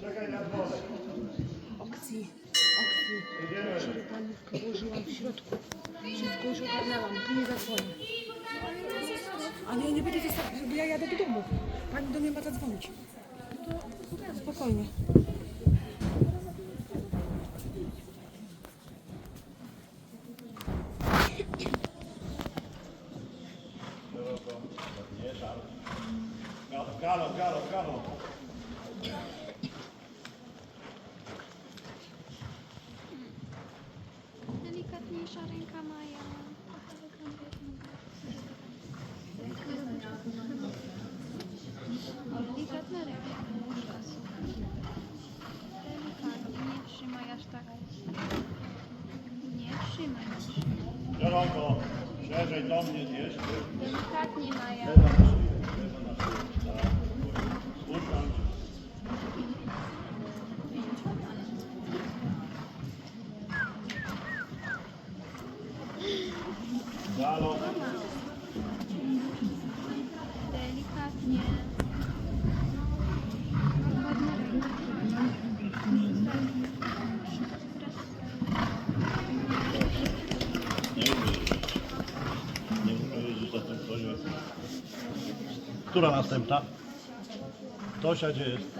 Czekaj na dzwonek. Okcji, okcji. Jedziemy. Szarpanówkę włożyłam w środku. Wszystko już ogarnęłam, nie zadzwonię. Ale ja jadę do domu. Pani do mnie ma zadzwonić. Spokojnie. Galo, galo, galo, galo. Delikatniejsza ręka Maja. Delikatna ręka. Delikatnie, nie trzymaj aż tak. Nie trzymaj. Szeroko. Szerzej do mnie, jeszcze. Delikatnie Maja. Galo. Delikatnie. Nie umiem. Jeździć na tym kozie. Która następna? Tosia gdzie jest?